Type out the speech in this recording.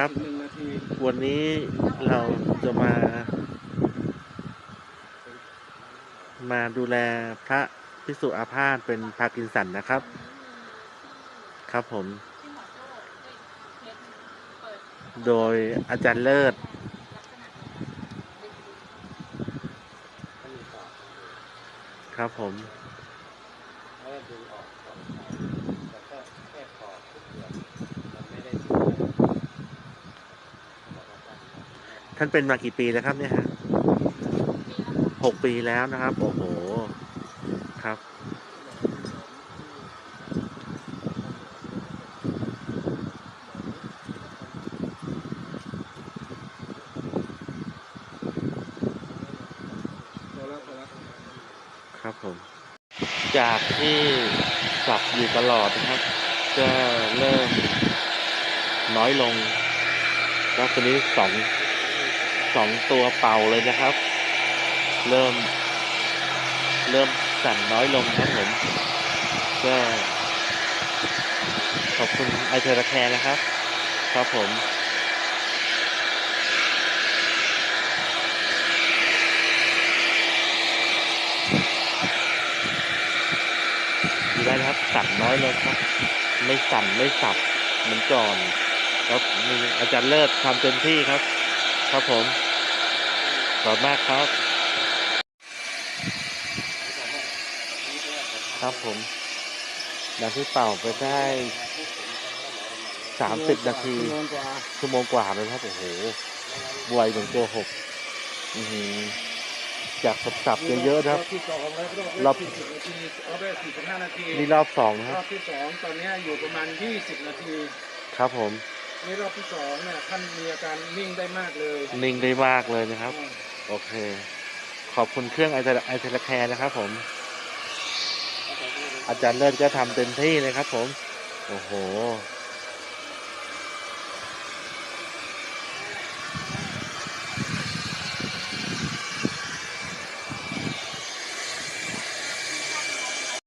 ครับหนึ่งนาทีวันนี้เราจะมา มาดูแลพระพิสุอาพาธเป็นพากินสันนะครับ ครับผม โดยอาจารย์เลิศ ครับผม แล้วก็ดึงออกก่อนแต่ก็แค่ขอบทุกเดือนมันไม่ได้ ท่านเป็นมากี่ปีแล้วครับเนี่ยฮะหกปีแล้วนะครับ โอ้โห ครับ ครับผม จากที่สับอยู่ตลอดนะครับ ก็เริ่มน้อยลง แล้วตัวนี้สอง สองตัวเป่าเลยนะครับ เริ่ม เริ่มสั่นน้อยลงครับผมก็ขอบคุณไอเทอร์แคร์นะครับ ครับผมดูได้นะครับสั่นน้อยลงครับ ไม่สั่นไม่สับเหมือนก่อนครับมีอาจารย์เลิศทำเต็มที่ครับ ครับผม ขอบคุณมากครับ ครับผมหลังที่เป่าไปได้สามสิบนาทีชั่วโมงกว่าชั่วโมงกว่าเลยครับ โอ้โหบวยหนึ่งตัวหกอือหือจากสับๆเยอะๆนะครับรอบที่สองแล้วก็รอบสี่สิบนาทีรอบแรกสี่สิบห้านาทีนี่รอบสองนะครรัอบบที่สองตอนเนี้ยอยู่ประมาณยี่สิบนาที ครับผมนี่รอบที่สองเนี่ยท่านมีอาการนิ่งได้มากเลย นิ่งได้มากเลยนะครับอืม โอเค ขอบคุณเครื่องไอเทไอเทลแคร์นะครับ ผม อาจารย์เลิศก็ทำเต็มที่เลยครับ ผม โอ้โห